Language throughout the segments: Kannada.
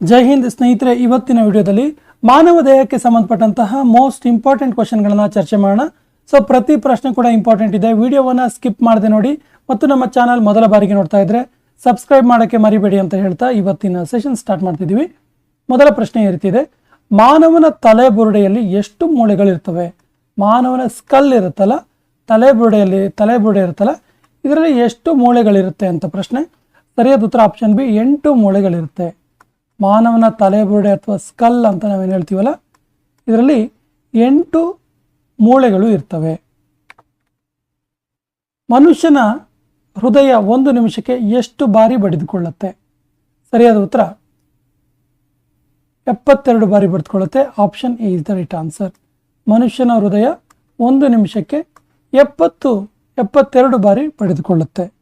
ಜೈ ಹಿಂದ್ ಸ್ನೇಹಿತರೆ, ಇವತ್ತಿನ ವಿಡಿಯೋದಲ್ಲಿ ಮಾನವ ದೇಹಕ್ಕೆ ಸಂಬಂಧಪಟ್ಟಂತಹ ಮೋಸ್ಟ್ ಇಂಪಾರ್ಟೆಂಟ್ ಕ್ವಶನ್ಗಳನ್ನ ಚರ್ಚೆ ಮಾಡೋಣ. ಸೊ ಪ್ರತಿ ಪ್ರಶ್ನೆ ಕೂಡ ಇಂಪಾರ್ಟೆಂಟ್ ಇದೆ. ವಿಡಿಯೋವನ್ನ ಸ್ಕಿಪ್ ಮಾಡದೆ ನೋಡಿ ಮತ್ತು ನಮ್ಮ ಚಾನಲ್ ಮೊದಲ ಬಾರಿಗೆ ನೋಡ್ತಾ ಇದ್ರೆ ಸಬ್ಸ್ಕ್ರೈಬ್ ಮಾಡೋಕ್ಕೆ ಮರಿಬೇಡಿ ಅಂತ ಹೇಳ್ತಾ ಇವತ್ತಿನ ಸೆಷನ್ ಸ್ಟಾರ್ಟ್ ಮಾಡ್ತಿದ್ದೀವಿ. ಮೊದಲ ಪ್ರಶ್ನೆ ಈ ರೀತಿ ಇದೆ. ಮಾನವನ ತಲೆ ಬುರುಡೆಯಲ್ಲಿ ಎಷ್ಟು ಮೂಳೆಗಳಿರ್ತವೆ? ಮಾನವನ ಸ್ಕಲ್ ಇರುತ್ತಲ್ಲ, ತಲೆ ಬುರುಡೆಯಲ್ಲಿ, ತಲೆ ಬುರುಡೆ ಇರುತ್ತಲ್ಲ, ಇದರಲ್ಲಿ ಎಷ್ಟು ಮೂಳೆಗಳಿರುತ್ತೆ ಅಂತ ಪ್ರಶ್ನೆ. ಸರಿಯಾದ ಉತ್ತರ ಆಪ್ಷನ್ ಬಿ, ಎಂಟು ಮೂಳೆಗಳಿರುತ್ತೆ. ಮಾನವನ ತಲೆಬುರುಡೆ ಅಥವಾ ಸ್ಕಲ್ ಅಂತ ನಾವೇನು ಹೇಳ್ತೀವಲ್ಲ? ಇದರಲ್ಲಿ ಎಂಟು ಮೂಳೆಗಳು ಇರ್ತವೆ. ಮನುಷ್ಯನ ಹೃದಯ ಒಂದು ನಿಮಿಷಕ್ಕೆ ಎಷ್ಟು ಬಾರಿ ಬಡಿದುಕೊಳ್ಳುತ್ತೆ? ಸರಿಯಾದ ಉತ್ತರ? ಎಪ್ಪತ್ತೆರಡು ಬಾರಿ ಬಡಿದುಕೊಳ್ಳುತ್ತೆ. Option A is the right answer ಮನುಷ್ಯನ ಹೃದಯ ಒಂದು ನಿಮಿಷಕ್ಕೆ ಎಪ್ಪತ್ತು, ಎಪ್ಪತ್ತೆರಡು ಬಾರಿ ಬಡಿದುಕೊಳ್ಳುತ್ತೆ.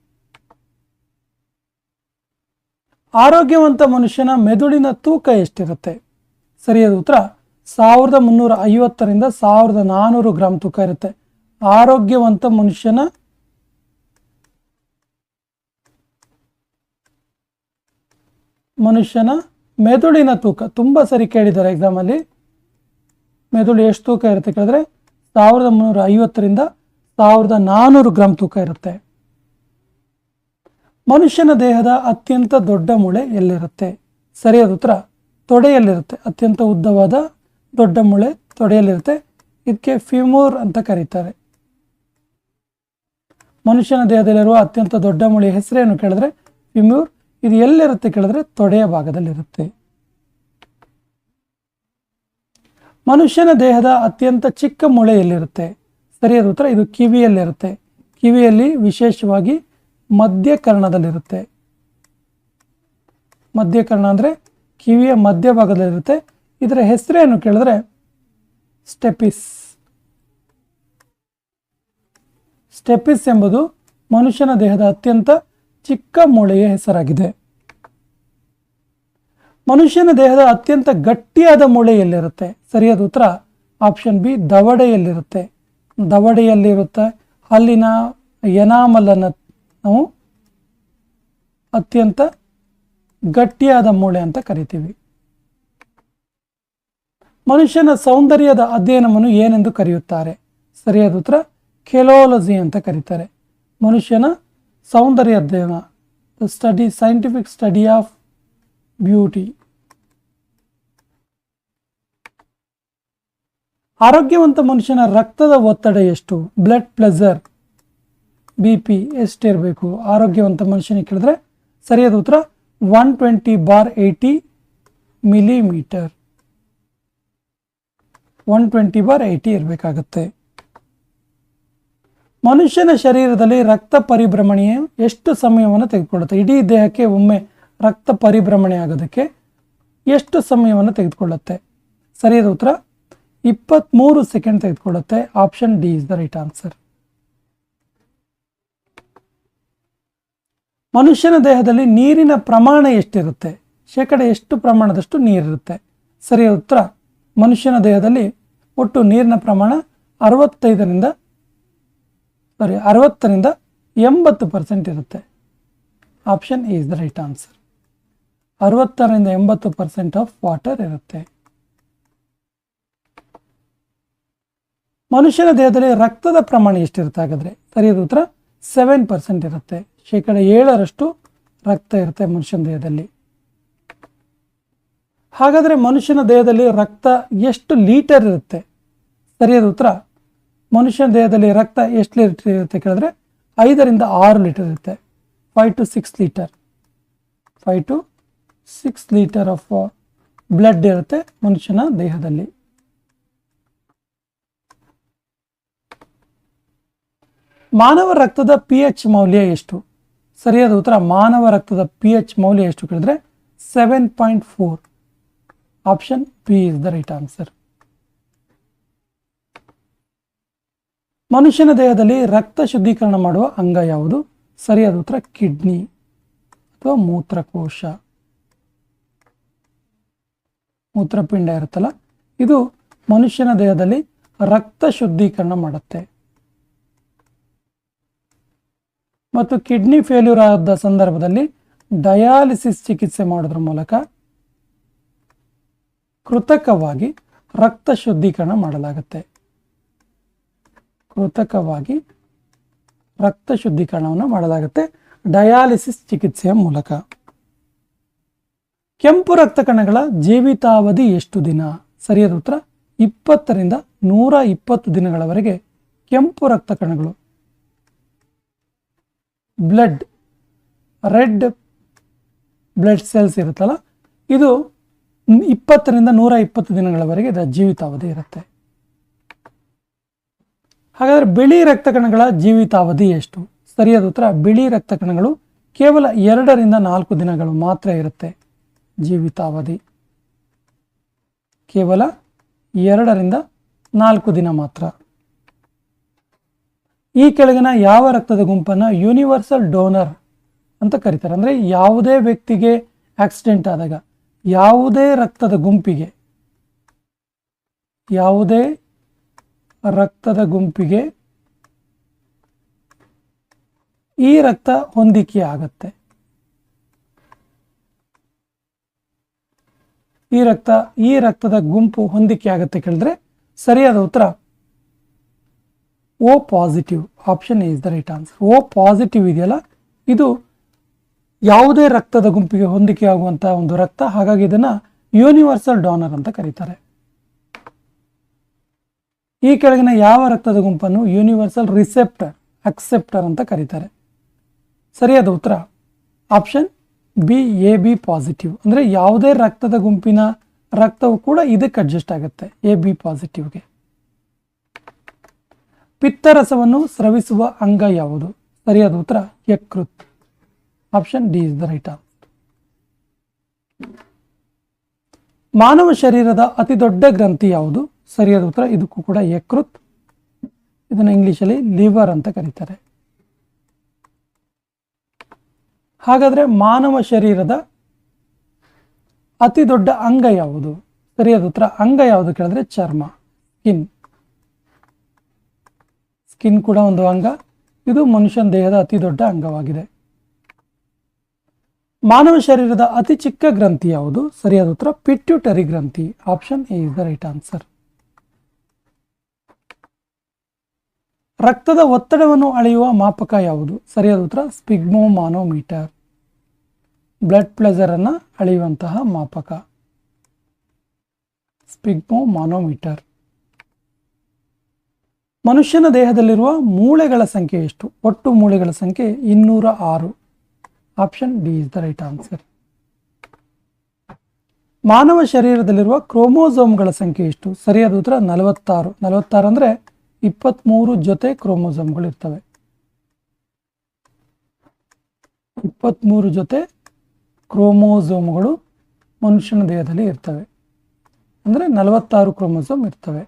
ಆರೋಗ್ಯವಂತ ಮನುಷ್ಯನ ಮೆದುಳಿನ ತೂಕ ಎಷ್ಟಿರುತ್ತೆ? ಸರಿಯಾದ ಉತ್ತರ, ಸಾವಿರದ ಮುನ್ನೂರ ಐವತ್ತರಿಂದ ಸಾವಿರದ ನಾನ್ನೂರು ಗ್ರಾಮ್ ತೂಕ ಇರುತ್ತೆ. ಆರೋಗ್ಯವಂತ ಮನುಷ್ಯನ ಮನುಷ್ಯನ ಮೆದುಳಿನ ತೂಕ, ತುಂಬ ಸರಿ ಕೇಳಿದ್ದಾರೆ ಎಕ್ಸಾಮಲ್ಲಿ ಮೆದುಳು ಎಷ್ಟು ತೂಕ ಇರುತ್ತೆ ಕೇಳಿದ್ರೆ, ಸಾವಿರದ ಮುನ್ನೂರ ಐವತ್ತರಿಂದ ಸಾವಿರದ ನಾನ್ನೂರು ಗ್ರಾಮ್ ತೂಕ ಇರುತ್ತೆ. ಮನುಷ್ಯನ ದೇಹದ ಅತ್ಯಂತ ದೊಡ್ಡ ಮೂಳೆ ಎಲ್ಲಿರುತ್ತೆ? ಸರಿಯಾದ ಉತ್ತರ, ತೊಡೆಯಲ್ಲಿರುತ್ತೆ. ಅತ್ಯಂತ ಉದ್ದವಾದ ದೊಡ್ಡ ಮೂಳೆ ತೊಡೆಯಲ್ಲಿರುತ್ತೆ. ಇದಕ್ಕೆ ಫಿಮೋರ್ ಅಂತ ಕರೀತಾರೆ. ಮನುಷ್ಯನ ದೇಹದಲ್ಲಿರುವ ಅತ್ಯಂತ ದೊಡ್ಡ ಮೂಳೆಯ ಹೆಸರೇನು ಕೇಳಿದ್ರೆ? ಫಿಮ್ಯೂರ್ ಇದು ಎಲ್ಲಿರುತ್ತೆ ಕೇಳಿದ್ರೆ? ತೊಡೆಯ ಭಾಗದಲ್ಲಿರುತ್ತೆ. ಮನುಷ್ಯನ ದೇಹದ ಅತ್ಯಂತ ಚಿಕ್ಕ ಮೂಳೆ ಎಲ್ಲಿರುತ್ತೆ? ಸರಿಯಾದ ಉತ್ತರ, ಇದು ಕಿವಿಯಲ್ಲಿರುತ್ತೆ. ಕಿವಿಯಲ್ಲಿ ವಿಶೇಷವಾಗಿ ಮಧ್ಯಕರ್ಣದಲ್ಲಿರುತ್ತೆ. ಮಧ್ಯಕರ್ಣ ಅಂದರೆ ಕಿವಿಯ ಮಧ್ಯಭಾಗದಲ್ಲಿರುತ್ತೆ. ಇದರ ಹೆಸರೇನು ಕೇಳಿದ್ರೆ ಸ್ಟೆಪಿಸ್. ಸ್ಟೆಪಿಸ್ ಎಂಬುದು ಮನುಷ್ಯನ ದೇಹದ ಅತ್ಯಂತ ಚಿಕ್ಕ ಮೂಳೆಯ ಹೆಸರಾಗಿದೆ. ಮನುಷ್ಯನ ದೇಹದ ಅತ್ಯಂತ ಗಟ್ಟಿಯಾದ ಮೂಳೆಯಲ್ಲಿರುತ್ತೆ. ಸರಿಯಾದ ಉತ್ತರ ಆಪ್ಷನ್ ಬಿ ದವಡೆಯಲ್ಲಿರುತ್ತೆ. ದವಡೆಯಲ್ಲಿರುತ್ತೆ. ಅಲ್ಲಿನ ಎನಾಮಲನ್ನು ನಾವು ಅತ್ಯಂತ ಗಟ್ಟಿಯಾದ ಮೂಳೆ ಅಂತ ಕರಿತೀವಿ. ಮನುಷ್ಯನ ಸೌಂದರ್ಯದ ಅಧ್ಯಯನವನ್ನು ಏನೆಂದು ಕರೆಯುತ್ತಾರೆ? ಸರಿಯಾದ ಉತ್ತರ, ಕೆಲೋಲಜಿ ಅಂತ ಕರೀತಾರೆ. ಮನುಷ್ಯನ ಸೌಂದರ್ಯ ಅಧ್ಯಯನ study scientific study of beauty ಆರೋಗ್ಯವಂತ ಮನುಷ್ಯನ ರಕ್ತದ ಒತ್ತಡ ಎಷ್ಟು? ಬ್ಲಡ್ ಪ್ಲೆಸರ್ ಬಿ ಪಿ ಎಷ್ಟಿರಬೇಕು ಆರೋಗ್ಯವಂತ ಮನುಷ್ಯನಿಗೆ ಕೇಳಿದ್ರೆ ಸರಿಯಾದ ಉತ್ತರ one twenty bar eighty millimetre one twenty bar eighty ಇರಬೇಕಾಗತ್ತೆ. ಮನುಷ್ಯನ ಶರೀರದಲ್ಲಿ ರಕ್ತ ಪರಿಭ್ರಮಣೆಯು ಎಷ್ಟು ಸಮಯವನ್ನು ತೆಗೆದುಕೊಳ್ಳುತ್ತೆ? ಇಡೀ ದೇಹಕ್ಕೆ ಒಮ್ಮೆ ರಕ್ತ ಪರಿಭ್ರಮಣೆ ಆಗೋದಕ್ಕೆ ಎಷ್ಟು ಸಮಯವನ್ನು ತೆಗೆದುಕೊಳ್ಳುತ್ತೆ? ಸರಿಯಾದ ಉತ್ತರ ಇಪ್ಪತ್ತ್ಮೂರು second ತೆಗೆದುಕೊಳ್ಳುತ್ತೆ. Option D is the right answer ಮನುಷ್ಯನ ದೇಹದಲ್ಲಿ ನೀರಿನ ಪ್ರಮಾಣ ಎಷ್ಟಿರುತ್ತೆ? ಶೇಕಡ ಎಷ್ಟು ಪ್ರಮಾಣದಷ್ಟು ನೀರಿರುತ್ತೆ? ಸರಿಯಾದ ಉತ್ತರ? ಮನುಷ್ಯನ ದೇಹದಲ್ಲಿ ಒಟ್ಟು ನೀರಿನ ಪ್ರಮಾಣ ಅರವತ್ತೈದರಿಂದ ಸಾರಿ ಅರವತ್ತರಿಂದ ಎಂಬತ್ತು ಪರ್ಸೆಂಟ್ ಇರುತ್ತೆ. Option is the right answer ಅರವತ್ತರಿಂದ ಎಂಬತ್ತು ಪರ್ಸೆಂಟ್ ಆಫ್ ವಾಟರ್ ಇರುತ್ತೆ. ಮನುಷ್ಯನ ದೇಹದಲ್ಲಿ ರಕ್ತದ ಪ್ರಮಾಣ ಎಷ್ಟಿರುತ್ತೆ ಹಾಗಾದರೆ? ಸರಿಯಾದ ಉತ್ತರ ಸೆವೆನ್ ಪರ್ಸೆಂಟ್ ಇರುತ್ತೆ. ಶೇಕಡ ಏಳರಷ್ಟು ರಕ್ತ ಇರುತ್ತೆ ಮನುಷ್ಯನ ದೇಹದಲ್ಲಿ. ಹಾಗಾದರೆ ಮನುಷ್ಯನ ದೇಹದಲ್ಲಿ ರಕ್ತ ಎಷ್ಟು ಲೀಟರ್ ಇರುತ್ತೆ? ಸರಿಯಾದ ಉತ್ತರ, ಮನುಷ್ಯನ ದೇಹದಲ್ಲಿ ರಕ್ತ ಎಷ್ಟು ಲೀಟರ್ ಇರುತ್ತೆ ಕೇಳಿದ್ರೆ ಐದರಿಂದ ಆರು ಲೀಟರ್ ಇರುತ್ತೆ. Five to six litre five to six litre of blood ಇರುತ್ತೆ ಮನುಷ್ಯನ ದೇಹದಲ್ಲಿ. ಮಾನವ ರಕ್ತದ ಪಿ ಎಚ್ ಮೌಲ್ಯ ಎಷ್ಟು? ಸರಿಯಾದ ಉತ್ತರ, ಮಾನವ ರಕ್ತದ ಪಿ ಎಚ್ ಮೌಲ್ಯ ಎಷ್ಟು ಕೇಳಿದ್ರೆ? Seven point four option B is the right answer ಮನುಷ್ಯನ ದೇಹದಲ್ಲಿ ರಕ್ತ ಶುದ್ಧೀಕರಣ ಮಾಡುವ ಅಂಗ ಯಾವುದು? ಸರಿಯಾದ ಉತ್ತರ, ಕಿಡ್ನಿ ಅಥವಾ ಮೂತ್ರಕೋಶ. ಮೂತ್ರಪಿಂಡ ಇರುತ್ತಲ್ಲ, ಇದು ಮನುಷ್ಯನ ದೇಹದಲ್ಲಿ ರಕ್ತ ಶುದ್ಧೀಕರಣ ಮಾಡುತ್ತೆ. ಮತ್ತು ಕಿಡ್ನಿ ಫೇಲ್ಯೂರ್ ಆದ ಸಂದರ್ಭದಲ್ಲಿ ಡಯಾಲಿಸಿಸ್ ಚಿಕಿತ್ಸೆ ಮಾಡೋದ್ರ ಮೂಲಕ ಕೃತಕವಾಗಿ ರಕ್ತ ಶುದ್ಧೀಕರಣ ಮಾಡಲಾಗುತ್ತೆ. ಕೃತಕವಾಗಿ ರಕ್ತ ಶುದ್ಧೀಕರಣವನ್ನು ಮಾಡಲಾಗುತ್ತೆ ಡಯಾಲಿಸಿಸ್ ಚಿಕಿತ್ಸೆಯ ಮೂಲಕ. ಕೆಂಪು ರಕ್ತ ಕಣಗಳ ಜೀವಿತಾವಧಿ ಎಷ್ಟು ದಿನ? ಸರಿಯಾದ ಉತ್ತರ ಇಪ್ಪತ್ತರಿಂದ ನೂರ ಇಪ್ಪತ್ತು ದಿನಗಳವರೆಗೆ ಕೆಂಪು ರಕ್ತ ಕಣಗಳು ಬ್ಲಡ್ ರೆಡ್ ಬ್ಲಡ್ ಸೆಲ್ಸ್ ಇರುತ್ತಲ್ಲ, ಇದು ಇಪ್ಪತ್ತರಿಂದ ನೂರ ಇಪ್ಪತ್ತು ದಿನಗಳವರೆಗೆ ಇದರ ಜೀವಿತಾವಧಿ ಇರುತ್ತೆ. ಹಾಗಾದರೆ ಬಿಳಿ ರಕ್ತ ಕಣಗಳ ಜೀವಿತಾವಧಿ ಎಷ್ಟು? ಸರಿಯಾದ ಉತ್ತರ, ಬಿಳಿ ರಕ್ತ ಕಣಗಳು ಕೇವಲ ಎರಡರಿಂದ ನಾಲ್ಕು ದಿನಗಳು ಮಾತ್ರ ಇರುತ್ತೆ ಜೀವಿತಾವಧಿ. ಕೇವಲ ಎರಡರಿಂದ ನಾಲ್ಕು ದಿನ ಮಾತ್ರ. ಈ ಕೆಳಗಿನ ಯಾವ ರಕ್ತದ ಗುಂಪನ್ನು ಯೂನಿವರ್ಸಲ್ ಡೋನರ್ ಅಂತ ಕರೀತಾರೆ. ಅಂದರೆ ಯಾವುದೇ ವ್ಯಕ್ತಿಗೆ ಆಕ್ಸಿಡೆಂಟ್ ಆದಾಗ, ಯಾವುದೇ ರಕ್ತದ ಗುಂಪಿಗೆ, ಯಾವುದೇ ರಕ್ತದ ಗುಂಪಿಗೆ ಈ ರಕ್ತ ಹೊಂದಿಕೆ ಆಗತ್ತೆ. ಈ ರಕ್ತ, ಈ ರಕ್ತದ ಗುಂಪು ಹೊಂದಿಕೆ ಆಗತ್ತೆ ಕೇಳಿದ್ರೆ ಸರಿಯಾದ ಉತ್ತರ O positive option is the right answer O positive ಇದೆಯಲ್ಲ? ಇದು ಯಾವುದೇ ರಕ್ತದ ಗುಂಪಿಗೆ ಹೊಂದಿಕೆಯಾಗುವಂಥ ಒಂದು ರಕ್ತ. ಹಾಗಾಗಿ ಇದನ್ನ ಯೂನಿವರ್ಸಲ್ ಡೋನರ್ ಅಂತ ಕರೀತಾರೆ. ಈ ಕೆಳಗಿನ ಯಾವ ರಕ್ತದ ಗುಂಪನ್ನು ಯೂನಿವರ್ಸಲ್ ರಿಸೆಪ್ಟರ್ ಅಕ್ಸೆಪ್ಟರ್ ಅಂತ ಕರೀತಾರೆ. ಸರಿಯಾದ ಉತ್ತರ. Option B A B positive ಅಂದರೆ ಯಾವುದೇ ರಕ್ತದ ಗುಂಪಿನ ರಕ್ತವು ಕೂಡ ಇದಕ್ಕೆ ಅಡ್ಜಸ್ಟ್ ಆಗುತ್ತೆ ಎ ಬಿ ಪಾಸಿಟಿವ್ಗೆ ಪಿತ್ತರಸವನ್ನು ಸ್ರವಿಸುವ ಅಂಗ ಯಾವುದು? ಸರಿಯಾದ ಉತ್ತರ, ಯಕೃತ್. Option D is the right answer ಮಾನವ ಶರೀರದ ಅತಿ ದೊಡ್ಡ ಗ್ರಂಥಿ ಯಾವುದು? ಸರಿಯಾದ ಉತ್ತರ, ಇದಕ್ಕೂ ಕೂಡ ಯಕೃತ್. ಇದನ್ನು ಇಂಗ್ಲಿಷಲ್ಲಿ ಲಿವರ್ ಅಂತ ಕರೀತಾರೆ. ಹಾಗಾದ್ರೆ ಮಾನವ ಶರೀರದ ಅತಿ ದೊಡ್ಡ ಅಂಗ ಯಾವುದು? ಸರಿಯಾದ ಉತ್ತರ, ಅಂಗ ಯಾವುದು ಕೇಳಿದ್ರೆ ಚರ್ಮ. ಸ್ಕಿನ್ ಸ್ಕಿನ್ ಕೂಡ ಒಂದು ಅಂಗ. ಇದು ಮನುಷ್ಯನ ದೇಹದ ಅತಿ ದೊಡ್ಡ ಅಂಗವಾಗಿದೆ. ಮಾನವ ಶರೀರದ ಅತಿ ಚಿಕ್ಕ ಗ್ರಂಥಿ ಯಾವುದು? ಸರಿಯಾದ ಉತ್ತರ ಪಿಟ್ಯೂಟರಿ ಗ್ರಂಥಿ. Option A is the right answer ರಕ್ತದ ಒತ್ತಡವನ್ನು ಅಳೆಯುವ ಮಾಪಕ ಯಾವುದು? ಸರಿಯಾದ ಉತ್ತರ, ಸ್ಪಿಗ್ಮೋಮಾನೋಮೀಟರ್. ಬ್ಲಡ್ ಪ್ಲೆಸರ್ ಅನ್ನು ಅಳೆಯುವಂತಹ ಮಾಪಕ. ಸ್ಪಿಗ್ಮೋಮಾನೋಮೀಟರ್. ಮನುಷ್ಯನ ದೇಹದಲ್ಲಿರುವ ಮೂಳೆಗಳ ಸಂಖ್ಯೆ ಎಷ್ಟು? ಒಟ್ಟು ಮೂಳೆಗಳ ಸಂಖ್ಯೆ ಇನ್ನೂರ ಆರು. Option D is the right answer ಮಾನವ ಶರೀರದಲ್ಲಿರುವ ಕ್ರೋಮೋಸೋಮ್ಗಳ ಸಂಖ್ಯೆ ಎಷ್ಟು? ಸರಿಯಾದ ಉತ್ತರ ನಲವತ್ತಾರು. ನಲವತ್ತಾರು ಅಂದರೆ ಇಪ್ಪತ್ತ್ಮೂರು ಜೊತೆ ಕ್ರೋಮೋಸೋಮ್ಗಳು ಇರ್ತವೆ. ಇಪ್ಪತ್ತ್ಮೂರು ಜೊತೆ ಕ್ರೋಮೋಸೋಮ್ಗಳು ಮನುಷ್ಯನ ದೇಹದಲ್ಲಿ ಇರ್ತವೆ. ಅಂದರೆ ನಲವತ್ತಾರು ಕ್ರೋಮೋಸೋಮ್ ಇರ್ತವೆ.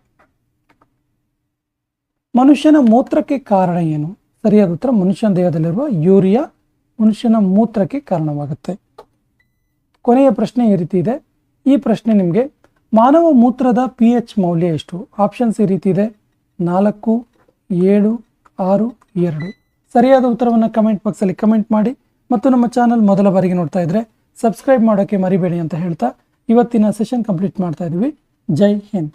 ಮನುಷ್ಯನ ಮೂತ್ರಕ್ಕೆ ಕಾರಣ ಏನು? ಸರಿಯಾದ ಉತ್ತರ, ಮನುಷ್ಯನ ದೇಹದಲ್ಲಿರುವ ಯೂರಿಯಾ ಮನುಷ್ಯನ ಮೂತ್ರಕ್ಕೆ ಕಾರಣವಾಗುತ್ತೆ. ಕೊನೆಯ ಪ್ರಶ್ನೆ ಈ ರೀತಿ ಇದೆ. ಈ ಪ್ರಶ್ನೆ ನಿಮಗೆ, ಮಾನವ ಮೂತ್ರದ ಪಿ ಎಚ್ ಮೌಲ್ಯ ಎಷ್ಟು? ಆಪ್ಷನ್ಸ್ ಈ ರೀತಿ ಇದೆ. ನಾಲ್ಕು, ಏಳು, ಆರು, ಎರಡು. ಸರಿಯಾದ ಉತ್ತರವನ್ನು ಕಮೆಂಟ್ ಬಾಕ್ಸಲ್ಲಿ ಕಮೆಂಟ್ ಮಾಡಿ ಮತ್ತು ನಮ್ಮ ಚಾನಲ್ ಮೊದಲ ಬಾರಿಗೆ ನೋಡ್ತಾ ಇದ್ರೆ ಸಬ್ಸ್ಕ್ರೈಬ್ ಮಾಡೋಕ್ಕೆ ಮರಿಬೇಡಿ ಅಂತ ಹೇಳ್ತಾ ಇವತ್ತಿನ ಸೆಷನ್ ಕಂಪ್ಲೀಟ್ ಮಾಡ್ತಾ ಇದ್ದೀವಿ ಜೈ ಹಿಂದ್.